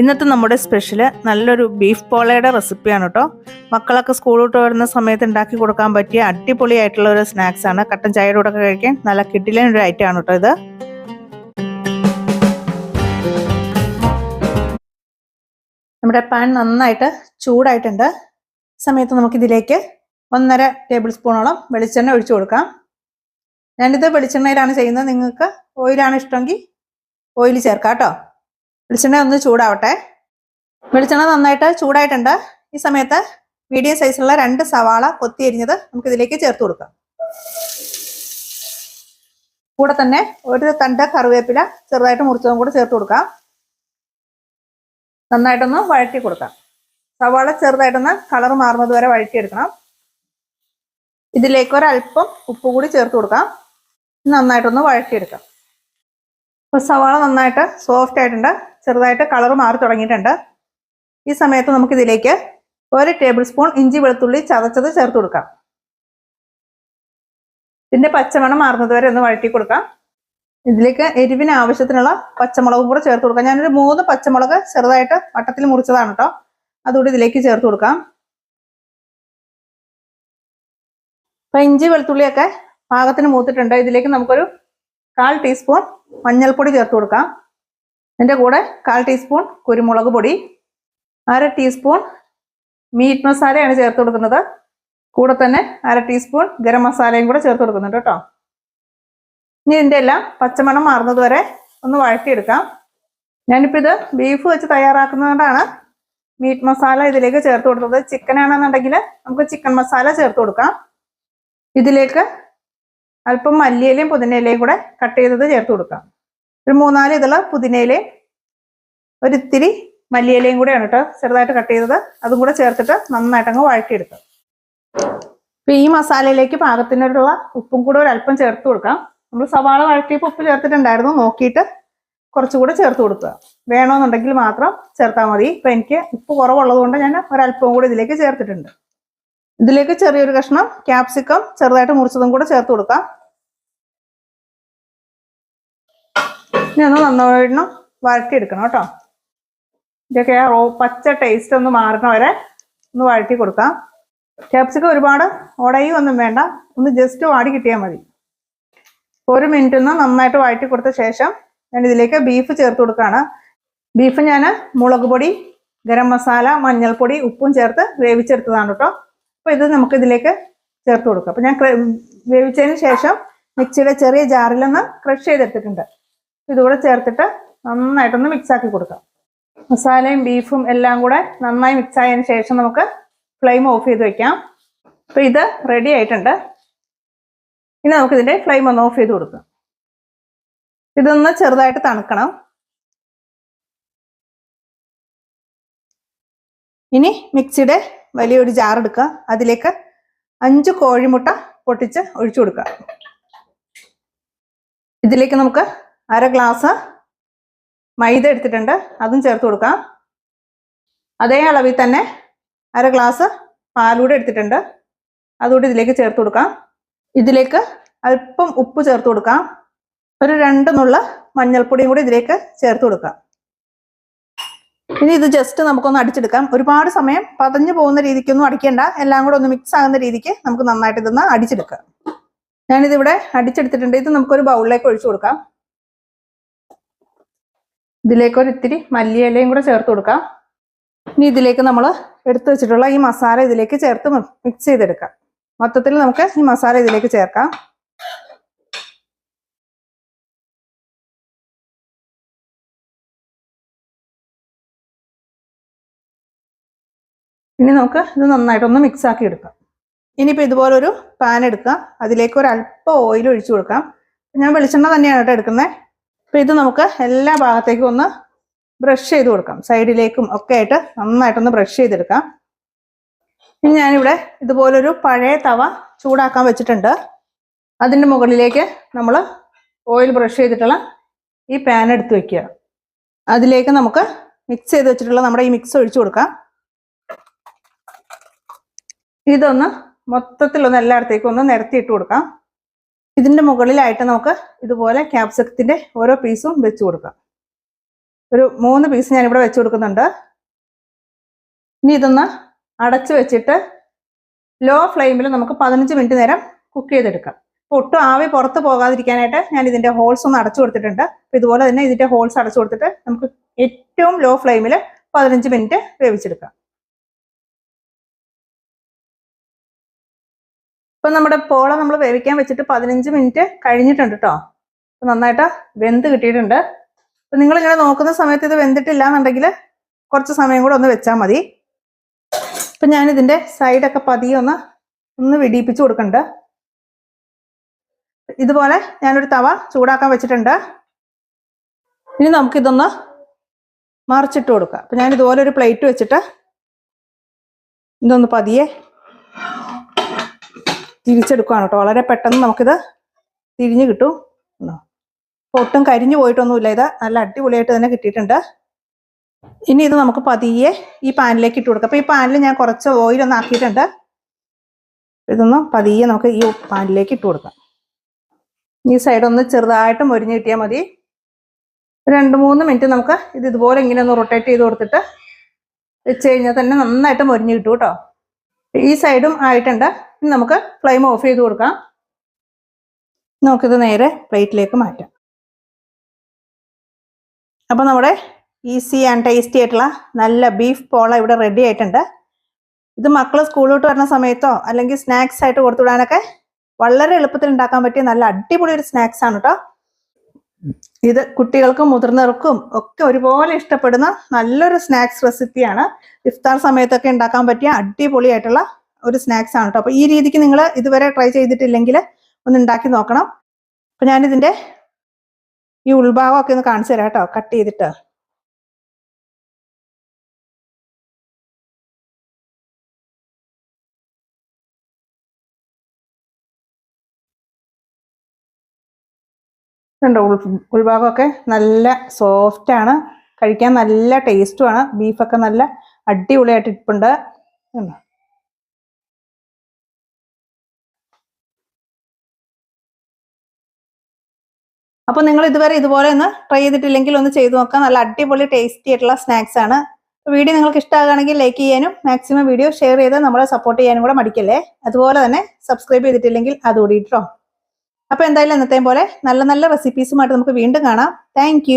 ഇന്നത്തെ നമ്മുടെ സ്പെഷ്യൽ നല്ലൊരു ബീഫ് പോളയുടെ റെസിപ്പിയാണ് കേട്ടോ മക്കളൊക്കെ സ്കൂൾ വിട്ട് വരുന്ന സമയത്ത് ഉണ്ടാക്കി കൊടുക്കാൻ പറ്റിയ അടിപൊളിയായിട്ടുള്ള ഒരു സ്നാക്സ് ആണ്. കട്ടൻ ചായയുടെ കൂടെ കഴിക്കാൻ നല്ല കിട്ടിലൻ ഒരു ഐറ്റം ആണ് കേട്ടോ ഇത്. നമ്മുടെ പാൻ നന്നായിട്ട് ചൂടായിട്ടുണ്ട്. സമയത്ത് നമുക്കിതിലേക്ക് ഒന്നര ടേബിൾ സ്പൂണോളം വെളിച്ചെണ്ണ ഒഴിച്ചു കൊടുക്കാം. ഞാനിത് വെളിച്ചെണ്ണയിലാണ് ചെയ്യുന്നത്. നിങ്ങൾക്ക് ഓയിലാണ് ഇഷ്ടമെങ്കിൽ ഓയിൽ ചേർക്കാം കേട്ടോ. വെളിച്ചെണ്ണ ഒന്ന് ചൂടാവട്ടെ. വെളിച്ചെണ്ണ നന്നായിട്ട് ചൂടായിട്ടുണ്ട്. ഈ സമയത്ത് മീഡിയം സൈസിലുള്ള രണ്ട് സവാള കൊത്തി അരിഞ്ഞത് നമുക്ക് ഇതിലേക്ക് ചേർത്ത് കൊടുക്കാം. കൂടെ തന്നെ ഒരു തണ്ട കറിവേപ്പില ചെറുതായിട്ട് മുറിച്ചതും കൂടെ ചേർത്ത് കൊടുക്കാം. നന്നായിട്ടൊന്ന് വഴറ്റി കൊടുക്കാം. സവാള ചെറുതായിട്ടൊന്ന് കളർ മാറുന്നത് വരെ വഴറ്റിയെടുക്കണം. ഇതിലേക്ക് ഒരല്പം ഉപ്പ് കൂടി ചേർത്ത് കൊടുക്കാം. നന്നായിട്ടൊന്ന് വഴറ്റിയെടുക്കാം. ഇപ്പോൾ സവാള നന്നായിട്ട് സോഫ്റ്റ് ആയിട്ടുണ്ട്. ചെറുതായിട്ട് കളർ മാറി തുടങ്ങിയിട്ടുണ്ട്. ഈ സമയത്ത് നമുക്ക് ഇതിലേക്ക് ഒരു ടേബിൾ സ്പൂൺ ഇഞ്ചി വെളുത്തുള്ളി ചതച്ചത് ചേർത്ത് കൊടുക്കാം. ഇതിന്റെ പച്ചമണം മാറുന്നത് വരെ ഒന്ന് വഴറ്റി കൊടുക്കാം. ഇതിലേക്ക് എരിവിന് ആവശ്യത്തിനുള്ള പച്ചമുളകും കൂടെ ചേർത്ത് കൊടുക്കാം. ഞാനൊരു മൂന്ന് പച്ചമുളക് ചെറുതായിട്ട് വട്ടത്തിൽ മുറിച്ചതാണ് കേട്ടോ അതുകൂടി ഇതിലേക്ക് ചേർത്ത് കൊടുക്കാം. അപ്പൊ ഇഞ്ചി വെളുത്തുള്ളിയൊക്കെ പാകത്തിന് മൂത്തിട്ടുണ്ട്. ഇതിലേക്ക് നമുക്കൊരു കാൽ ടീസ്പൂൺ മഞ്ഞൾപ്പൊടി ചേർത്ത് കൊടുക്കാം. ഇതിന്റെ കൂടെ കാൽ ടീസ്പൂൺ കുരുമുളക് പൊടി അര ടീസ്പൂൺ മീറ്റ് മസാലയാണ് ചേർത്ത് കൊടുക്കുന്നത്. കൂടെ തന്നെ അര ടീസ്പൂൺ ഗരം മസാലയും കൂടെ ചേർത്ത് കൊടുക്കുന്നുണ്ട് കേട്ടോ. ഇനി ഇതിന്റെ എല്ലാം പച്ചമണം മാറുന്നത് വരെ ഒന്ന് വഴറ്റിയെടുക്കാം. ഞാനിപ്പോൾ ഇത് ബീഫ് വെച്ച് തയ്യാറാക്കുന്നതുകൊണ്ടാണ് മീറ്റ് മസാല ഇതിലേക്ക് ചേർത്ത് കൊടുത്തത്. ചിക്കൻ ആണെന്നുണ്ടെങ്കിൽ നമുക്ക് ചിക്കൻ മസാല ചേർത്ത് കൊടുക്കാം. ഇതിലേക്ക് അല്പം മല്ലിയിലയും പുതിനയിലയും കൂടെ കട്ട് ചെയ്തത് ചേർത്ത് കൊടുക്കാം. ഒരു മൂന്നാൽ ഇതുള്ള പുതിനയിലയും ഒരിത്തിരി മല്ലിയിലയും കൂടെയാണ് കേട്ടോ ചെറുതായിട്ട് കട്ട് ചെയ്തത്. അതും കൂടെ ചേർത്തിട്ട് നന്നായിട്ട് അങ്ങ് വഴക്കിയെടുക്കാം ഇപ്പൊ ഈ മസാലയിലേക്ക് പാകത്തിനുള്ള ഉപ്പും കൂടെ അല്പം ചേർത്ത് കൊടുക്കാം. നമ്മൾ സവാള വഴക്കിയപ്പോൾ ഉപ്പ് ചേർത്തിട്ടുണ്ടായിരുന്നു. നോക്കിയിട്ട് കുറച്ചുകൂടെ ചേർത്ത് കൊടുക്കുക. വേണമെന്നുണ്ടെങ്കിൽ മാത്രം ചേർത്താൽ മതി. ഇപ്പൊ എനിക്ക് ഉപ്പ് കുറവുള്ളതുകൊണ്ട് ഞാൻ ഒരല്പം കൂടെ ഇതിലേക്ക് ചേർത്തിട്ടുണ്ട്. ഇതിലേക്ക് ചെറിയൊരു കഷ്ണം ക്യാപ്സിക്കം ചെറുതായിട്ട് മുറിച്ചതും കൂടെ ചേർത്ത് കൊടുക്കാം. ഇനി ഒന്ന് നന്നായിട്ട് വഴറ്റിയെടുക്കണം കേട്ടോ. ഇതൊക്കെ ആ റോ പച്ച ടേസ്റ്റ് ഒന്ന് മാറണ വരെ ഒന്ന് വഴറ്റി കൊടുക്കാം. ക്യാപ്സിക്കം ഒരുപാട് ഉടയും ഒന്നും വേണ്ട. ഒന്ന് ജസ്റ്റ് വാടി കിട്ടിയാൽ മതി. ഒരു മിനിറ്റ് ഒന്ന് നന്നായിട്ട് വഴറ്റി കൊടുത്ത ശേഷം ഞാൻ ഇതിലേക്ക് ബീഫ് ചേർത്ത് കൊടുക്കുകയാണ്. ബീഫ് ഞാൻ മുളക് പൊടി ഗരം മസാല മഞ്ഞൾപ്പൊടി ഉപ്പും ചേർത്ത് വേവിച്ചെടുത്തതാണ് കേട്ടോ. അപ്പോൾ ഇത് നമുക്ക് ഇതിലേക്ക് ചേർത്ത് കൊടുക്കുക അപ്പോൾ ഞാൻ വേവിച്ചതിന് ശേഷം മിക്സിയുടെ ചെറിയ ജാറിലൊന്ന് ക്രഷ് ചെയ്തെടുത്തിട്ടുണ്ട്. ഇതുകൂടെ ചേർത്തിട്ട് നന്നായിട്ടൊന്ന് മിക്സ് ആക്കി കൊടുക്കാം. മസാലയും ബീഫും എല്ലാം കൂടെ നന്നായി മിക്സ് ആയതിനു ശേഷം നമുക്ക് ഫ്ലെയിം ഓഫ് ചെയ്ത് വെക്കാം. അപ്പോൾ ഇത് റെഡി ആയിട്ടുണ്ട്. ഇനി നമുക്കിതിന്റെ ഫ്ലെയിം ഒന്ന് ഓഫ് ചെയ്ത് കൊടുക്കാം. ഇതൊന്ന് ചെറുതായിട്ട് തണുക്കണം. ഇനി മിക്സിയുടെ വലിയൊരു ജാർ എടുക്കുക. അതിലേക്ക് അഞ്ച് കോഴിമുട്ട പൊട്ടിച്ച് ഒഴിച്ചു കൊടുക്കുക. ഇതിലേക്ക് നമുക്ക് അര ഗ്ലാസ് മൈദ എടുത്തിട്ടുണ്ട്. അതും ചേർത്ത് കൊടുക്കാം. അതേ അളവിൽ തന്നെ അര ഗ്ലാസ് പാലൂടെ എടുത്തിട്ടുണ്ട്. അതുകൂടി ഇതിലേക്ക് ചേർത്ത് കൊടുക്കാം. ഇതിലേക്ക് അല്പം ഉപ്പ് ചേർത്ത് കൊടുക്കാം. ഒരു രണ്ട് നുള്ള മഞ്ഞൾപ്പൊടിയും കൂടി ഇതിലേക്ക് ചേർത്ത് കൊടുക്കാം. ഇനി ഇത് ജസ്റ്റ് നമുക്കൊന്ന് അടിച്ചെടുക്കാം. ഒരുപാട് സമയം പതഞ്ഞു പോകുന്ന രീതിക്കൊന്നും അടിക്കേണ്ട. എല്ലാം കൂടെ ഒന്ന് മിക്സ് ആകുന്ന രീതിക്ക് നമുക്ക് നന്നായിട്ട് ഇതൊന്ന് അടിച്ചെടുക്കാം. ഞാനിതിവിടെ അടിച്ചെടുത്തിട്ടുണ്ട്. ഇത് നമുക്കൊരു ബൗളിലേക്ക് ഒഴിച്ചു കൊടുക്കാം. ഇതിലേക്ക് ഒരു ഇത്തിരി മല്ലിയിലയും കൂടെ ചേർത്ത് കൊടുക്കാം. ഇനി ഇതിലേക്ക് നമ്മൾ എടുത്തു വെച്ചിട്ടുള്ള ഈ മസാല ഇതിലേക്ക് ചേർത്ത് മിക്സ് ചെയ്തെടുക്കാം. മൊത്തത്തിൽ നമുക്ക് ഈ മസാല ഇതിലേക്ക് ചേർക്കാം. ഇനി നമുക്ക് ഇത് നന്നായിട്ടൊന്ന് മിക്സ് ആക്കി എടുക്കാം. ഇനിയിപ്പോൾ ഇതുപോലൊരു പാൻ എടുക്കാം. അതിലേക്ക് ഒരു അല്പം ഓയിൽ ഒഴിച്ചു കൊടുക്കാം. ഞാൻ വെളിച്ചെണ്ണ തന്നെയാണ് കേട്ടോ എടുക്കുന്നത് അപ്പോൾ ഇത് നമുക്ക് എല്ലാ ഭാഗത്തേക്കും ഒന്ന് ബ്രഷ് ചെയ്ത് കൊടുക്കാം. സൈഡിലേക്കും ഒക്കെ ആയിട്ട് നന്നായിട്ടൊന്ന് ബ്രഷ് ചെയ്തെടുക്കാം. ഇനി ഞാനിവിടെ ഇതുപോലൊരു പഴയ തവ ചൂടാക്കാൻ വെച്ചിട്ടുണ്ട്. അതിന്റെ മുകളിലേക്ക് നമ്മൾ ഓയിൽ ബ്രഷ് ചെയ്തിട്ടുള്ള ഈ പാൻ എടുത്ത് വയ്ക്കുക അതിലേക്ക് നമുക്ക് മിക്സ് ചെയ്ത് വെച്ചിട്ടുള്ള നമ്മുടെ ഈ മിക്സ് ഒഴിച്ചു കൊടുക്കാം. ഇതൊന്ന് മൊത്തത്തിൽ ഒന്ന് എല്ലായിടത്തേക്കും ഒന്ന് നിരത്തി ഇട്ട് കൊടുക്കാം. ഇതിന്റെ മുകളിലായിട്ട് നമുക്ക് ഇതുപോലെ ക്യാപ്സിക്കത്തിന്റെ ഓരോ പീസും വെച്ച് കൊടുക്കാം. ഒരു മൂന്ന് പീസ് ഞാൻ ഇവിടെ വെച്ച് കൊടുക്കുന്നുണ്ട്. ഇനി ഇതൊന്ന് അടച്ചു വെച്ചിട്ട് ലോ ഫ്ലെയിമിൽ നമുക്ക് പതിനഞ്ച് മിനിറ്റ് നേരം കുക്ക് ചെയ്തെടുക്കാം. അപ്പോൾ ഒട്ടും ആവി പുറത്ത് പോകാതിരിക്കാനായിട്ട് ഞാൻ ഇതിന്റെ ഹോൾസ് ഒന്ന് അടച്ചു കൊടുത്തിട്ടുണ്ട്. അപ്പോൾ ഇതുപോലെ തന്നെ ഇതിന്റെ ഹോൾസ് അടച്ചു കൊടുത്തിട്ട് നമുക്ക് ഏറ്റവും ലോ ഫ്ലെയിമിൽ പതിനഞ്ച് മിനിറ്റ് വേവിച്ചെടുക്കാം. ഇപ്പൊ നമ്മുടെ പോള നമ്മൾ വേവിക്കാൻ വെച്ചിട്ട് പതിനഞ്ച് മിനിറ്റ് കഴിഞ്ഞിട്ടുണ്ട് കേട്ടോ അപ്പം നന്നായിട്ട് വെന്ത് കിട്ടിയിട്ടുണ്ട്. അപ്പൊ നിങ്ങൾ ഇങ്ങനെ നോക്കുന്ന സമയത്ത് ഇത് വെന്തിട്ടില്ല എന്നുണ്ടെങ്കിൽ കുറച്ച് സമയം കൂടെ ഒന്ന് വെച്ചാൽ മതി. ഇപ്പൊ ഞാൻ ഇതിന്റെ സൈഡൊക്കെ പതിയെ ഒന്ന് ഒന്ന് വെടിയിപ്പിച്ച് കൊടുക്കണ്ട് ഇതുപോലെ ഞാനൊരു തവ ചൂടാക്കാൻ വെച്ചിട്ടുണ്ട്. ഇനി നമുക്കിതൊന്ന് മറിച്ചിട്ട് കൊടുക്കാം. അപ്പൊ ഞാൻ ഇതുപോലെ ഒരു പ്ലേറ്റ് വെച്ചിട്ട് ഇതൊന്ന് പതിയെ തിരിച്ചെടുക്കുകയാണ് കേട്ടോ. വളരെ പെട്ടെന്ന് നമുക്കിത് തിരിഞ്ഞ് കിട്ടും. ഒട്ടും കരിഞ്ഞു പോയിട്ടൊന്നുമില്ല. ഇത് നല്ല അടിപൊളിയായിട്ട് തന്നെ കിട്ടിയിട്ടുണ്ട്. ഇനി ഇത് നമുക്ക് പതിയെ ഈ പാനിലേക്ക് ഇട്ട് കൊടുക്കാം. അപ്പൊ ഈ പാനിൽ ഞാൻ കുറച്ച് ഒന്ന് ആക്കിയിട്ടുണ്ട്. ഇതൊന്ന് പതിയെ നമുക്ക് ഈ പാനിലേക്ക് ഇട്ട് കൊടുക്കാം. ഈ സൈഡ് ഒന്ന് ചെറുതായിട്ട് മൊരിഞ്ഞ് കിട്ടിയാൽ മതി. രണ്ട് മൂന്ന് മിനിറ്റ് നമുക്ക് ഇത് ഇതുപോലെ ഇങ്ങനെ ഒന്ന് റൊട്ടേറ്റ് ചെയ്ത് കൊടുത്തിട്ട് വെച്ച് കഴിഞ്ഞാൽ തന്നെ നന്നായിട്ട് മൊരിഞ്ഞ് കിട്ടും കേട്ടോ. ഈ സൈഡും ആയിട്ടുണ്ട്. ഇനി നമുക്ക് ഫ്ലെയിം ഓഫ് ചെയ്ത് കൊടുക്കാം. നമുക്കിത് നേരെ പ്ലേറ്റിലേക്ക് മാറ്റാം. അപ്പോൾ നമ്മുടെ ഈസി ആൻഡ് ടേസ്റ്റി ആയിട്ടുള്ള നല്ല ബീഫ് പോള ഇവിടെ റെഡി ആയിട്ടുണ്ട്. ഇത് മക്കൾ സ്കൂളിലോട്ട് വരുന്ന സമയത്തോ അല്ലെങ്കിൽ സ്നാക്സ് ആയിട്ട് കൊടുത്തുവിടാനൊക്കെ വളരെ എളുപ്പത്തിൽ ഉണ്ടാക്കാൻ പറ്റിയ നല്ല അടിപൊളി ഒരു സ്നാക്സ് ആണ് കേട്ടോ ഇത് കുട്ടികൾക്കും മുതിർന്നവർക്കും ഒക്കെ ഒരുപോലെ ഇഷ്ടപ്പെടുന്ന നല്ലൊരു സ്നാക്സ് റെസിപ്പിയാണ്. ഇഫ്താർ സമയത്തൊക്കെ ഉണ്ടാക്കാൻ പറ്റിയ അടിപൊളിയായിട്ടുള്ള ഒരു സ്നാക്സ് ആണ് കേട്ടോ അപ്പൊ ഈ രീതിക്ക് നിങ്ങൾ ഇതുവരെ ട്രൈ ചെയ്തിട്ടില്ലെങ്കിൽ ഒന്ന് ഉണ്ടാക്കി നോക്കണം. അപ്പൊ ഞാനിതിന്റെ ഈ ഉൾഭാഗമൊക്കെ ഒന്ന് കാണിച്ചു തരാം കേട്ടോ കട്ട് ചെയ്തിട്ട്. ഉണ്ട് ഉൾ ഉൾഭാഗമൊക്കെ നല്ല സോഫ്റ്റ് ആണ്. കഴിക്കാൻ നല്ല ടേസ്റ്റുമാണ് ബീഫൊക്കെ നല്ല അടിപൊളിയായിട്ട് ഇരിപ്പുണ്ട്. അപ്പോൾ അപ്പൊ നിങ്ങൾ ഇതുവരെ ഇതുപോലെ ഒന്ന് ട്രൈ ചെയ്തിട്ടില്ലെങ്കിൽ ഒന്ന് ചെയ്തു നോക്കാം. നല്ല അടിപൊളി ടേസ്റ്റി ആയിട്ടുള്ള സ്നാക്സ് ആണ്. വീഡിയോ നിങ്ങൾക്ക് ഇഷ്ടമാകുകയാണെങ്കിൽ ലൈക്ക് ചെയ്യാനും മാക്സിമം വീഡിയോ ഷെയർ ചെയ്ത് നമ്മളെ സപ്പോർട്ട് ചെയ്യാനും കൂടെ മടിക്കല്ലേ? അതുപോലെ തന്നെ സബ്സ്ക്രൈബ് ചെയ്തിട്ടില്ലെങ്കിൽ അതുകൂടി ഇട്ടോ. അപ്പൊ എന്തായാലും എന്നത്തെയും പോലെ നല്ല നല്ല റെസിപ്പീസുമായിട്ട് നമുക്ക് വീണ്ടും കാണാം. താങ്ക്